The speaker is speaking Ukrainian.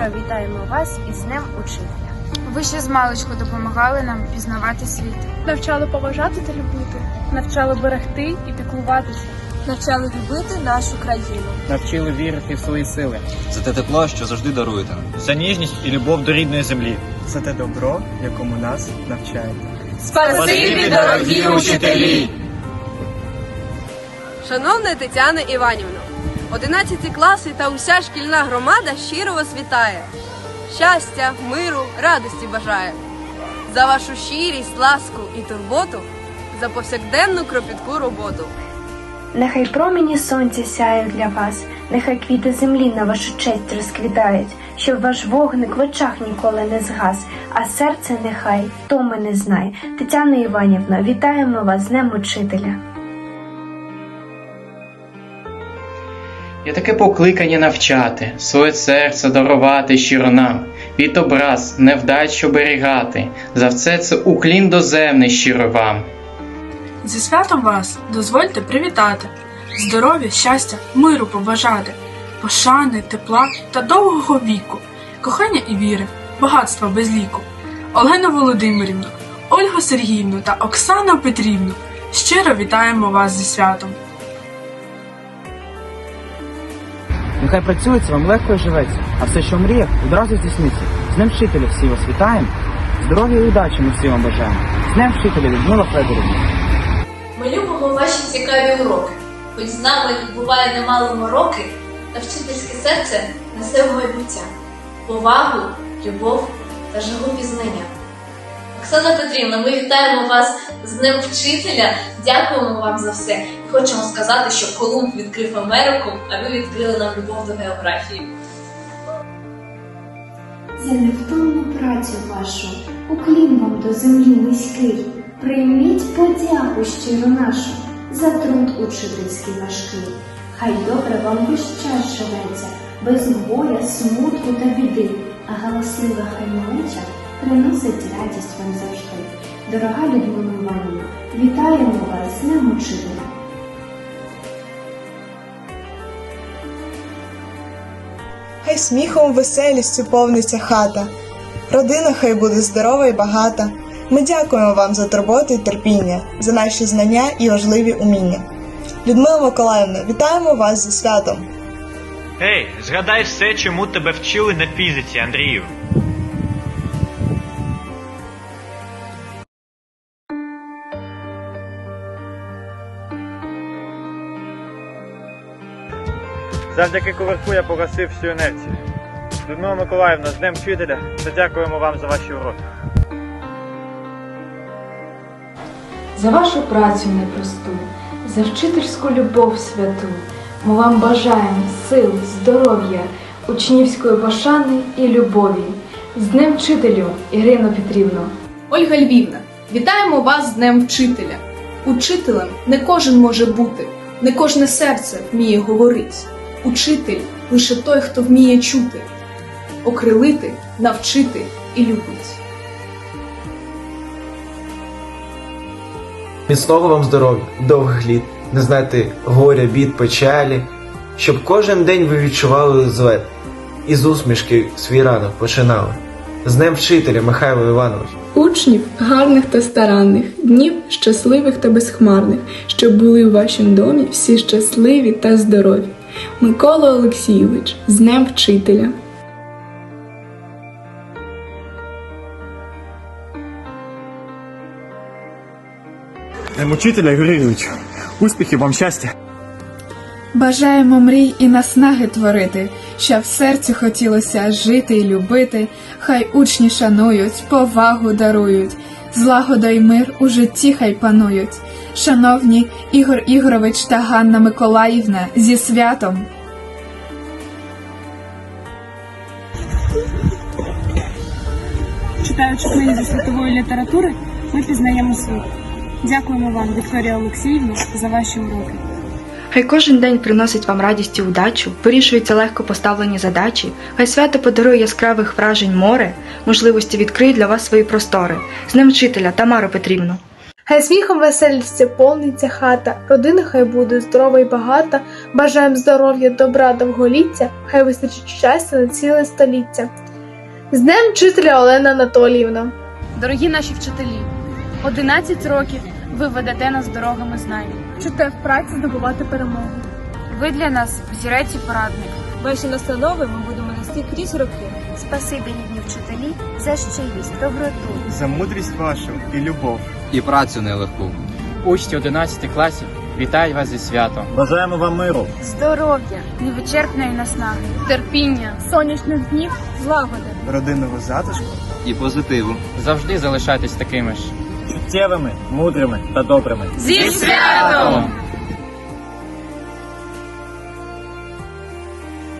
вітаємо вас із Днем Учителя. Ви ще з маличку допомагали нам пізнавати світ. навчали поважати та любити, навчали берегти і піклуватися, навчали любити нашу країну. навчили вірити в свої сили. за те тепло, що завжди даруєте. за ніжність і любов до рідної землі. За те добро, якому нас навчаєте. Спасибі, дорогі учителі! Шановна Тетяна Іванівна, 11 класи та уся шкільна громада щиро вас вітає. Щастя, миру, радості бажає. За вашу щирість, ласку і турботу, за повсякденну кропітку роботу. Нехай промені сонця сяють для вас, нехай квіти землі на вашу честь розквітають, щоб ваш вогник в очах ніколи не згас, а серце нехай втоми не знає. Тетяна Іванівна, вітаємо вас з Днем Учителя. Є таке покликання навчати, своє серце дарувати щиро нам, від образ, невдач оберігати, за все це уклін доземний щиро вам. Зі святом вас дозвольте привітати, здоров'я, щастя, миру побажати, пошани, тепла та довгого віку, кохання і віри, багатства без ліку. Олену Володимирівну, Ольгу Сергіївну та Оксану Петрівну щиро вітаємо вас зі святом. Нехай працюється, вам легко і живеться, а все, що мріяв, одразу здійсниться. З Днем вчителя всі вас вітаємо. Здоров'я і удачі ми всі вам бажаємо. З Днем вчителя Людмила Федорівна. Ми любимо ваші цікаві уроки. Хоч з нами буває немало мороки, та вчительське серце несе в майбуття, повагу, любов та жагу пізнання. Оксана Петрівна, ми вітаємо вас з Днем Вчителя, дякуємо вам за все. Хочемо сказати, що Колумб відкрив Америку, а ви відкрили нам любов до географії. За невтомну працю вашу, уклін вам до землі низький, прийміть подяку щиро нашу за труд учительський важкий. Хай добре вам весь час живеться, без горя, смутку та біди, а галаслива хай малеча приносить радість вам завжди. Дорога Людмила Іванівна, вітаємо вас з Днем Учителя. Хай сміхом, веселістю повниться хата. Родина хай буде здорова і багата. Ми дякуємо вам за турботу і терпіння, за наші знання і важливі уміння. Людмила Миколаївна, вітаємо вас зі святом! Гей, згадай все, чому тебе вчили на фізиці, Андрію. Завдяки кувырку я погасив всю інерцію. Людмила Миколаївна, з Днем вчителя та дякуємо вам за ваші уроки. за вашу працю непросту, за вчительську любов святу. Ми вам бажаємо сил, здоров'я, учнівської пошани і любові. З Днем вчителю, Ірину Петрівну! Ольга Львівна, вітаємо вас з Днем Вчителя. Учителем не кожен може бути, не кожне серце вміє говорити. Учитель лише той, хто вміє чути, окрилити, навчити і любити. Міцного вам здоров'я, довгих літ, не знати горя, бід, печалі, щоб кожен день ви відчували злет і з усмішки свій ранок починали. З Днем вчителя, Михайло Іванович. Учнів гарних та старанних, днів щасливих та безхмарних, щоб були у вашому домі всі щасливі та здорові. Микола Олексійович, з Днем Вчителя. Днем учителя, Юрій Юрійович. Успіхів вам щастя. Бажаємо мрій і наснаги творити, щоб в серці хотілося жити і любити. Хай учні шанують, повагу дарують, злагода й мир у житті хай панують. Шановні Ігор Ігорович та Ганна Миколаївна зі святом. Читаючи книги зі світової літератури, ми пізнаємо світ. Дякуємо вам, Вікторія Олексіївна, за ваші уроки. Хай кожен день приносить вам радість і удачу, вирішуються легко поставлені задачі, хай свято подарує яскравих вражень море, можливості відкриє для вас свої простори. З ним вчителя Тамару Петрівну. Хай сміхом веселістю повниться хата, родина хай буде здорова і багата, бажаємо здоров'я, добра, довголіття, хай вистачить щастя на ціле століття. З Днем вчителя Олена Анатоліївна. Дорогі наші вчителі, 11 років ви ведете нас дорогами знань. Вчите в праці здобувати перемогу. Ви для нас взірець і порадник. Ваші настанови ми будемо нести крізь роки. Спасибі, рідні вчителі, за щирість, доброту. За мудрість вашу і любов. І працю нелегку. Учні 11 класів вітають вас зі святом. Бажаємо вам миру. Здоров'я, невичерпної наснаги, терпіння, сонячних днів, злагоди. родинного затишку, І позитиву. Завжди залишайтесь такими ж. чуттєвими, мудрими та добрими. Зі святом!